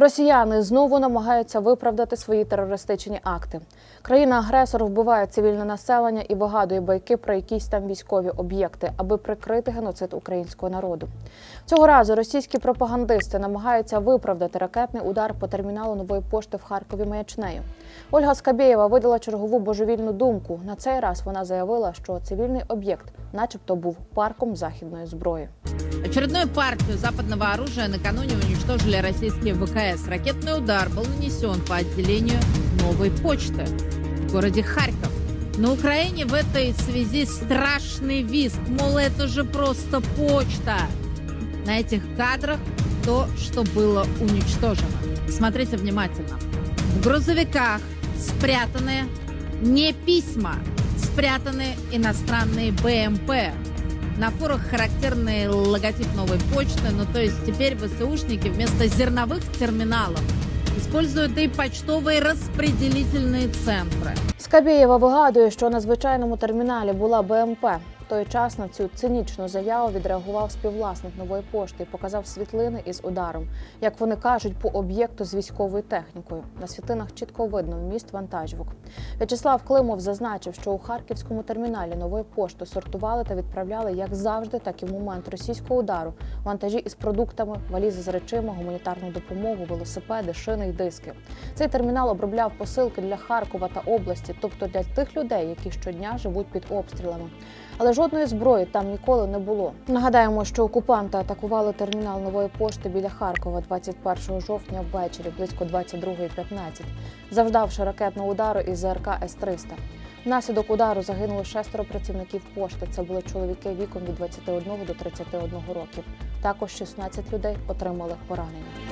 Росіяни знову намагаються виправдати свої терористичні акти. Країна-агресор вбиває цивільне населення і вигадує байки про якісь там військові об'єкти, аби прикрити геноцид українського народу. Цього разу російські пропагандисти намагаються виправдати ракетний удар по терміналу нової пошти в Харкові маячнею. Ольга Скабєєва видала чергову божевільну думку. На цей раз вона заявила, що цивільний об'єкт, начебто, був парком західної зброї. Очередную партию западного оружия накануне уничтожили российские ВКС. Ракетный удар был нанесен по отделению новой почты в городе Харьков. На Украине в этой связи страшный визг, мол, это же просто почта. На этих кадрах то, что было уничтожено. Смотрите внимательно. В грузовиках спрятаны не письма, спрятаны иностранные БМП. На фурах характерный логотип новой почты, ну то есть теперь ВСУшники вместо зерновых терминалов используют и почтовые распределительные центры. Скабєєва вигадує, що на звичайному терміналі була БМП. Той час на цю цинічну заяву відреагував співвласник нової пошти і показав світлини із ударом. Як вони кажуть, по об'єкту з військовою технікою. На світлинах чітко видно вміст вантажівок. В'ячеслав Климов зазначив, що у харківському терміналі нової пошти сортували та відправляли як завжди, так і в момент російського удару вантажі із продуктами, валізи з речима, гуманітарну допомогу, велосипеди, шини й диски. Цей термінал обробляв посилки для Харкова та області, тобто для тих людей, які щодня живуть під обстрілами. Але жодної зброї там ніколи не було. Нагадаємо, що окупанти атакували термінал нової пошти біля Харкова 21 жовтня ввечері, близько 22.15, завдавши ракетного удару із ЗРК С-300. Внаслідок удару загинуло шестеро працівників пошти. Це були чоловіки віком від 21 до 31 років. Також 16 людей отримали поранення.